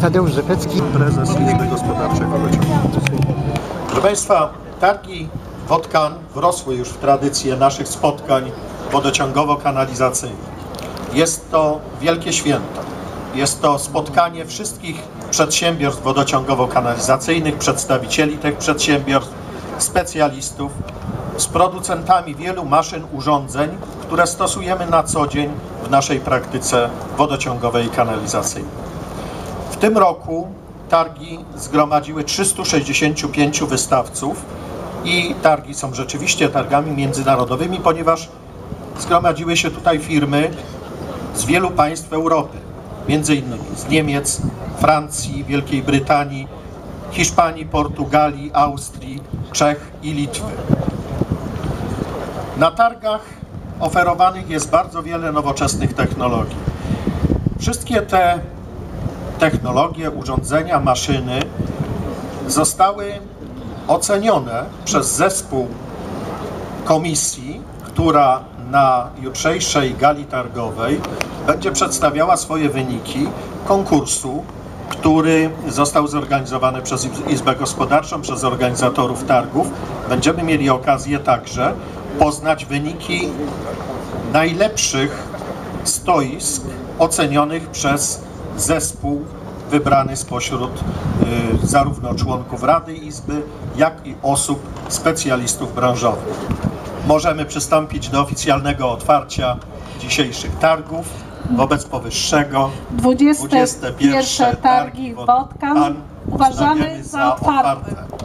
Tadeusz Rzepecki. prezes Izby Gospodarczej Wodociągu. Proszę Państwa, targi Wodkan wrosły już w tradycję naszych spotkań wodociągowo-kanalizacyjnych. Jest to wielkie święto. Jest to spotkanie wszystkich przedsiębiorstw wodociągowo-kanalizacyjnych, przedstawicieli tych przedsiębiorstw, specjalistów z producentami wielu maszyn, urządzeń, które stosujemy na co dzień w naszej praktyce wodociągowej i kanalizacyjnej. Tym roku targi zgromadziły 365 wystawców i targi są rzeczywiście targami międzynarodowymi, ponieważ zgromadziły się tutaj firmy z wielu państw Europy, między innymi z Niemiec, Francji, Wielkiej Brytanii, Hiszpanii, Portugalii, Austrii, Czech i Litwy. Na targach oferowanych jest bardzo wiele nowoczesnych technologii. Wszystkie te technologie, urządzenia, maszyny zostały ocenione przez zespół komisji, która na jutrzejszej gali targowej będzie przedstawiała swoje wyniki konkursu, który został zorganizowany przez Izbę Gospodarczą, przez organizatorów targów. Będziemy mieli okazję także poznać wyniki najlepszych stoisk ocenionych przez zespół wybrany spośród y, zarówno członków Rady Izby, jak i osób specjalistów branżowych. Możemy przystąpić do oficjalnego otwarcia dzisiejszych targów. Wobec powyższego 21 targi Wodkan uważamy za otwarte.